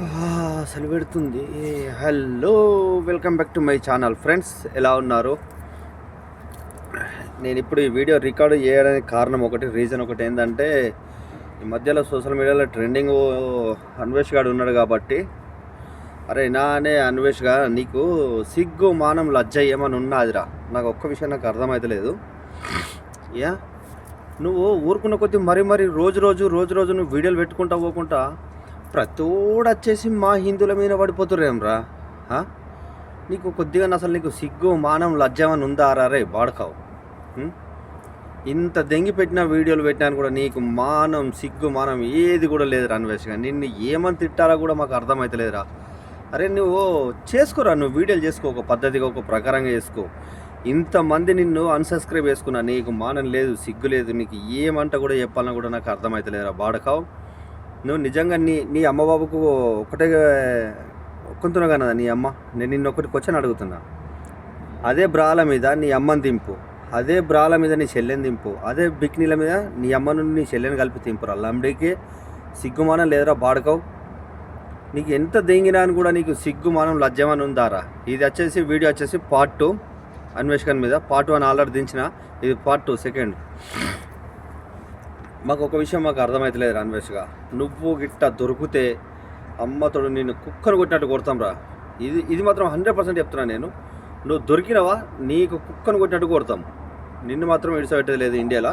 అసలు పెడుతుంది. Hello welcome back to my channel. Friends ఎలా ఉన్నారు? నేను ఇప్పుడు ఈ వీడియో రికార్డు చేయడానికి కారణం ఒకటి రీజన్ ఒకటి ఏంటంటే ఈ మధ్యలో సోషల్ మీడియాలో ట్రెండింగ్ అన్వేష్ గాడు ఉన్నాడు కాబట్టి. అరే నా అనే అన్వేష్గా నీకు సిగ్గు మానం లజ్జ ఏమని ఉన్నదిరా నాకు ఒక్క విషయం నాకు అర్థమైతలేదు యా? నువ్వు ఊరుకున్న కొద్దీ మరీ మరీ రోజు రోజు రోజు రోజు నువ్వు వీడియోలు పెట్టుకుంటా పోకుంటా ప్రతోడు వచ్చేసి మా హిందువుల మీద పడిపోతుర్రేమ్రా. రా నీకు కొద్దిగా అసలు నీకు సిగ్గు మానం లజ్జమని ఉందా రా రే వాడకావు ఇంత దెంగి పెట్టిన వీడియోలు పెట్టినాను కూడా నీకు మానం సిగ్గు మానం ఏది కూడా లేదు రన్వేష్గా నిన్ను ఏమని తిట్టాలో కూడా మాకు అర్థమవుతలేదురా అరే నువ్వు చేసుకోరా నువ్వు వీడియోలు చేసుకో ఒక పద్ధతిగా ఒక ప్రకారంగా చేసుకో. ఇంతమంది నిన్ను అన్సబ్స్క్రైబ్ చేసుకున్నా నీకు మానం లేదు సిగ్గు లేదు నీకు ఏమంట కూడా చెప్పాలన్నా కూడా నాకు అర్థమవుతలేదురా వాడుకావు నువ్వు నిజంగా నీ నీ అమ్మ బాబుకు ఒకటే ఒక్కుంటున్నావు కదా నీ అమ్మ? నేను నిన్న ఒకటి క్వశ్చన్ అడుగుతున్నా. అదే బ్రాల మీద నీ అమ్మని దింపు. అదే బ్రాల మీద నీ చెల్లెని దింపు. అదే బిక్నీల మీద నీ అమ్మ నుండి నీ చెల్లెని కలిపి దింపురా లంబడికి సిగ్గుమానం లేదురా బాడకవు. నీకు ఎంత దెంగినా అని కూడా నీకు సిగ్గుమానం లజ్జమని ఉందారా ఇది వచ్చేసి వీడియో వచ్చేసి పార్ట్ టూ అన్వేషణ మీద పార్ట్ వన్ ఆల్రెడీ దించిన. ఇది పార్ట్ టూ సెకండ్ మాకు ఒక విషయం మాకు అర్థమవుతలేదు రన్వేష్గా. నువ్వు గిట్ట దొరికితే అమ్మతోడు నిన్ను కుక్కను కొట్టినట్టు కొడతాం రా ఇది ఇది మాత్రం హండ్రెడ్ పర్సెంట్ చెప్తున్నా నేను. నువ్వు దొరికినవా? నీకు కుక్కను కొట్టినట్టు కొడతాం. నిన్ను మాత్రం ఇడిసపెట్టేది లేదు ఇండియాలో.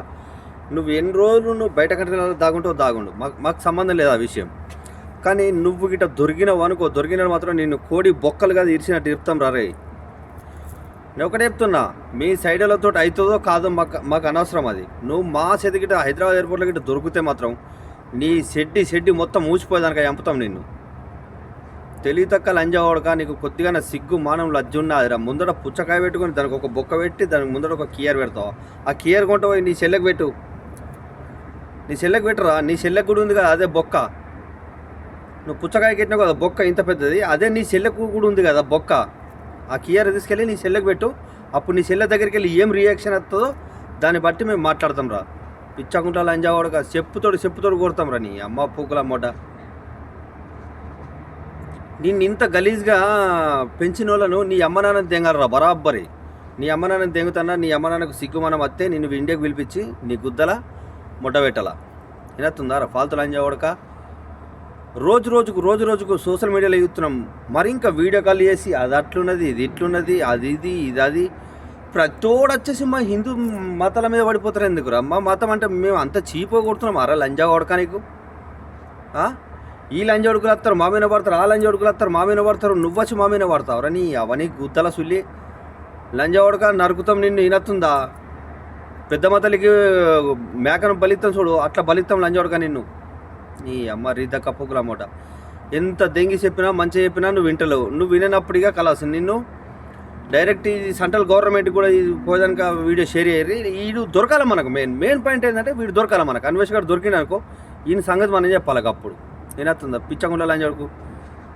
నువ్వు ఎన్ని రోజులు నువ్వు బయట కంట్రీలలో దాగుంటావు దాగుండు. మాకు మాకు సంబంధం లేదు ఆ విషయం. కానీ నువ్వు గిట్ట దొరికినవు అనుకో దొరికిన మాత్రం నిన్ను కోడి బొక్కలుగా ఇరిచినట్టు ఇరుతాం రా రే. నేను ఒకటే చెప్తున్నా మీ సైడలతో అవుతుందో కాదో మాకు మాకు అనవసరం అది. నువ్వు మా సెది గిట్ట హైదరాబాద్ ఎయిర్పోర్ట్లో గిట్ట దొరికితే మాత్రం నీ షెడ్డి షెడ్డి మొత్తం మూసిపోయేదానికి చంపుతాం నిన్ను. తెలియతక్క లంజవాడుగా నీకు కొద్దిగా నా సిగ్గు మానం లజ్జ ఉన్నదిరా ముందర పుచ్చకాయ పెట్టుకొని దానికి ఒక బొక్క పెట్టి దానికి ముందర ఒక కియర్ పెడతావు. ఆ కియర్ కొంట పోయి నీ చెల్లెకు పెట్టు. నీ చెల్లెకు పెట్టురా? నీ చెల్లెకు కూడా ఉంది కదా అదే బొక్క. నువ్వు పుచ్చకాయ కట్టినావు కదా బొక్క ఇంత పెద్దది. అదే నీ చెల్లెకు కూడా ఉంది కదా బొక్క. ఆ కియర్ తీసుకెళ్ళి నీ సెల్లకు పెట్టు. అప్పుడు నీ సెల్ల దగ్గరికి వెళ్ళి ఏం రియాక్షన్ వస్తుందో దాన్ని బట్టి మేము మాట్లాడతాం రా. పిచ్చకుంటా కాదు చెప్పుతోడు చెప్పుతోడు కొడతాం రా నీ అమ్మ పూకుల మొడ్డ. నిన్ను ఇంత గలీజ్గా పెంచిన వాళ్ళను నీ అమ్మ నాన్న దెంగాలరా బరాబరి నీ అమ్మ నాన్న దెంగుతున్నా నీ అమ్మ నాన్నకు సిగ్గుమనం వస్తే నిన్ను ఇండియాకి పిలిపించి నీ గుద్దల ముడ్డ పెట్టాల. వినత్తుందా ఫాల్తు లంజావాడుకా రోజు రోజుకు రోజు రోజుకు సోషల్ మీడియాలో చూస్తున్నాం. మరి ఇంకా వీడియో కాల్ చేసి అది అట్లున్నది ఇది ఇట్లున్నది అది ఇది ఇది అది. ప్రతోడు వచ్చేసి మా హిందూ మతాల మీద పడిపోతారు ఎందుకురా మా మతం అంటే మేము అంత చీపో కొడుతున్నాం. అరా లంజా కొడక నీకు? ఈ లంజ ఉడుకులు వస్తారు మా మీద పడతారు ఆ లంజ ఉడుకులు వస్తారు మా మీద పడతారు నువ్వచ్చి మా మీద పడతావురా నీ అవన్నీ గుత్తల సుల్లి. లంజ ఉడక నరుకుతాం నిన్ను ఇనత్తుందా పెద్ద మతలకి మేకను బలిత్తం చూడు అట్లా బలిత్తం లంజ ఉడక నిన్ను. ఈ అమ్మ రీత కప్పుకుల అమ్మట ఎంత దెంగి చెప్పినా మంచిగా చెప్పినా నువ్వు వింటలేవు. నువ్వు విననప్పుడుగా కలాసు నిన్ను డైరెక్ట్ ఇది సెంట్రల్ గవర్నమెంట్ కూడా ఇది పోదానికి వీడియో షేర్ చేయరు వీడు దొరకాలి మనకు. మెయిన్ మెయిన్ పాయింట్ ఏంటంటే వీడు దొరకాలి మనకు. అన్వేష్ గారు దొరికిన అనుకో ఈయన సంగతి మనం చెప్పాలి అప్పుడు? ఏనవుతుందా పిచ్చకుండా అని చెప్పు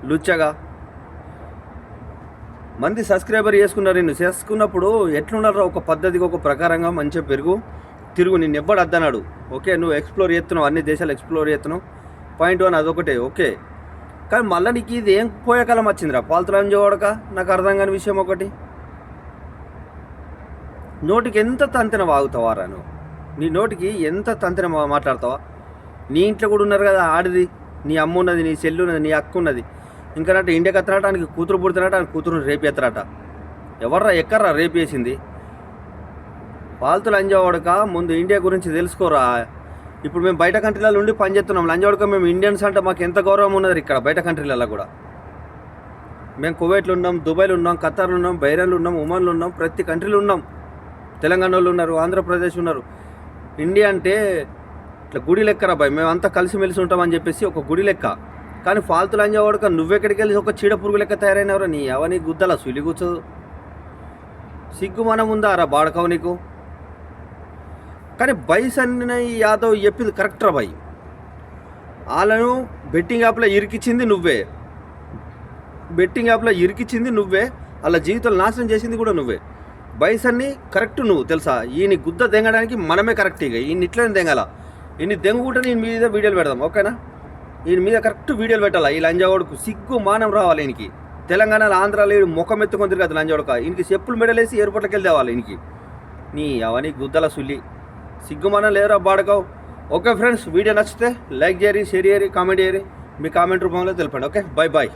లుచ్చగా. మంది సబ్స్క్రైబర్ చేసుకున్నారు నిన్ను. చేసుకున్నప్పుడు ఎట్లున్నారో ఒక పద్ధతిగా ఒక ప్రకారంగా మంచిగా పెరుగు. తిరుగు నిన్ను ఎవ్వడు అద్దన్నాడు. ఓకే నువ్వు ఎక్స్ప్లోర్ చేస్తున్నావు అన్ని దేశాలు ఎక్స్ప్లోర్ చేస్తున్నావు. పాయింట్ వన్ అదొకటే ఓకే. కానీ మళ్ళీ నీకు ఇది ఏం పోయే కాలం వచ్చిందిరా? పాలతలం చూడక నాకు అర్థం కాని విషయం ఒకటి. నోటికి ఎంత తంతెన వాగుతావారా నువ్వు? నీ నోటికి ఎంత తంతెన మాట్లాడతావా? నీ ఇంట్లో కూడా ఉన్నారు కదా ఆడిది. నీ అమ్మ ఉన్నది నీ చెల్లి ఉన్నది నీ అక్క ఉన్నది. ఇంకా నట్టు ఇండియాకి ఎత్తనట ఆయనకి కూతురు పుడుతున్నట్టు ఆయన కూతురుని రేపు ఎత్తరట ఎవర్రా ఎక్కర్రా రేపు వేసింది పాల్తులు లంజవాడక ముందు ఇండియా గురించి తెలుసుకోరా? ఇప్పుడు మేము బయట కంట్రీలలో ఉండి పనిచేస్తున్నాం లంజవాడక మేము ఇండియన్స్ అంటే మాకు ఎంత గౌరవం ఉన్నది ఇక్కడ బయట కంట్రీలలో కూడా? మేము కువైట్లో ఉన్నాం దుబాయ్లో ఉన్నాం ఖతార్లో ఉన్నాం బైరాన్లో ఉన్నాం ఒమాన్లో ఉన్నాం ప్రతి కంట్రీలో ఉన్నాం. తెలంగాణ వాళ్ళు ఉన్నారు ఆంధ్రప్రదేశ్ ఉన్నారు. ఇండియా అంటే ఇట్లా గుడి లెక్కరా భయ్ మేము అంతా కలిసిమెలిసి ఉంటామని చెప్పేసి ఒక గుడి లెక్క. కానీ ఫాల్తు లంజవాడక నువ్వెక్కడికి వెళ్ళి ఒక చీడ పురుగు లెక్క తయారైనవరా? నీ అవని గుద్దల సులి కూర్చోదు సిగ్గు మనం ఉందా రా బాడకవు నీకు? కానీ బైసన్ యాదవ్ చెప్పింది కరెక్ట్ రా బాయ్ వాళ్ళను బెట్టింగ్ యాప్లో ఇరికిచ్చింది నువ్వే. బెట్టింగ్ యాప్లో ఇరికిచ్చింది నువ్వే. వాళ్ళ జీవితాలు నాశనం చేసింది కూడా నువ్వే. బైసన్ని కరెక్ట్ నువ్వు తెలుసా? ఈయన గుద్ద దెంగడానికి మనమే కరెక్ట్ ఇక. ఈయన ఇట్లనే దెంగాల ఈయన దెంగుకుంటే నేను మీద వీడియోలు పెడదాం ఓకేనా? ఈయన మీద కరెక్ట్ వీడియోలు పెట్టాలా? ఈ లంజావాడుకు సిగ్గు మానం రావాలి ఈయనకి. తెలంగాణలో ఆంధ్రాలో ముఖం ఎత్తుకొని తిరగదు లంజావాడుక. ఈయనకి చెప్పులు మెడలేసి ఎయిర్పోర్ట్కి వెళ్ళి తేవాలి ఈయనకి. నీ అవన్నీ గుద్దల సుల్లి. సిగ్గుమన లేరా బాడకవు. ఓకే ఫ్రెండ్స్ వీడియో నచ్చితే లైక్ చేయరి షేర్ చేయరి కామెంట్ చేయరి మీ కామెంట్ రూపంలో తెలిపండి ఓకే? Bye bye